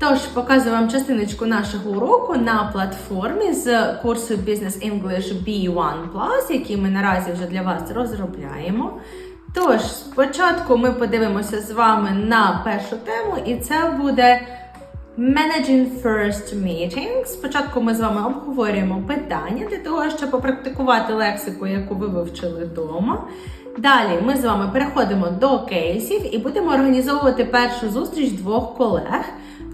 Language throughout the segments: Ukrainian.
Тож показую вам частиночку нашого уроку на платформі з курсу Business English B1 який ми наразі вже для вас розробляємо. Тож, спочатку ми подивимося з вами на першу тему, і це буде Managing First Meeting. Спочатку ми з вами обговорюємо питання для того, щоб попрактикувати лексику, яку ви вивчили вдома. Далі ми з вами переходимо до кейсів і будемо організовувати першу зустріч двох колег.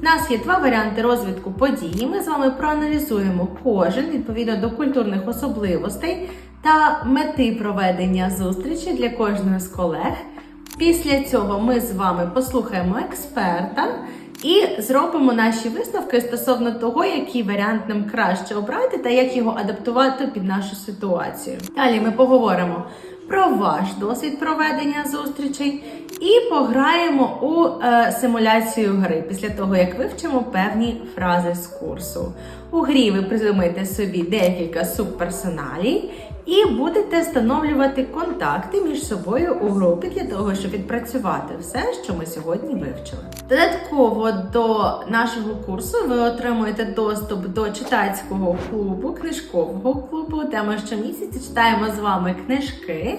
У нас є два варіанти розвитку подій. Ми з вами проаналізуємо кожен відповідно до культурних особливостей та мети проведення зустрічі для кожного з колег. Після цього ми з вами послухаємо експерта і зробимо наші висновки стосовно того, який варіант нам краще обрати та як його адаптувати під нашу ситуацію. Далі ми поговоримо про ваш досвід проведення зустрічей і пограємо у е, симуляцію гри після того, як вивчимо певні фрази з курсу. У грі ви придумаєте собі декілька субперсоналій і будете встановлювати контакти між собою у групі для того, щоб відпрацювати все, що ми сьогодні вивчили. Додатково до нашого курсу ви отримуєте доступ до читацького клубу, книжкового клубу, де ми щомісяця читаємо з вами книжки.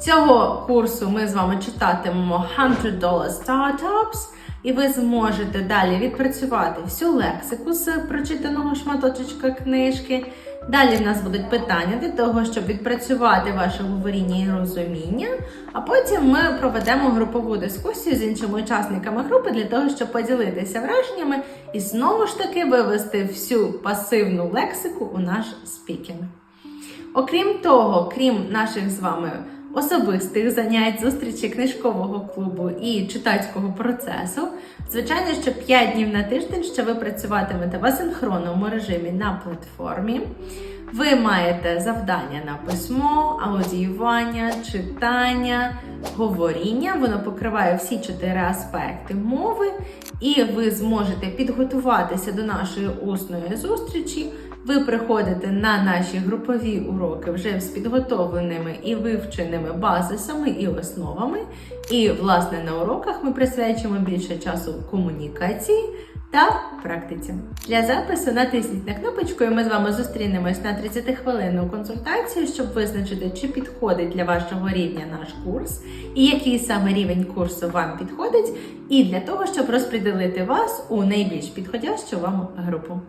Цього курсу ми з вами читатимемо 100 Dollar Startups, і ви зможете далі відпрацювати всю лексику з прочитаного шматочечка книжки. Далі в нас будуть питання для того, щоб відпрацювати ваше говоріння і розуміння. А потім ми проведемо групову дискусію з іншими учасниками групи для того, щоб поділитися враженнями і знову ж таки вивести всю пасивну лексику у наш спікінг. Окрім того, крім наших з вами особистих занять, зустрічі книжкового клубу і читацького процесу, звичайно, що 5 днів на тиждень ще ви працюватимете в асинхронному режимі на платформі. Ви маєте завдання на письмо, аудіювання, читання, говоріння. Воно покриває всі чотири аспекти мови, і ви зможете підготуватися до нашої усної зустрічі. Ви приходите на наші групові уроки вже з підготовленими і вивченими базисами і основами. І, власне, на уроках ми присвячуємо більше часу комунікації та практиці. Для запису натисніть на кнопочку, і ми з вами зустрінемось на 30-хвилинну консультацію, щоб визначити, чи підходить для вашого рівня наш курс, і який саме рівень курсу вам підходить, і для того, щоб розподілити вас у найбільш підходящу вам групу.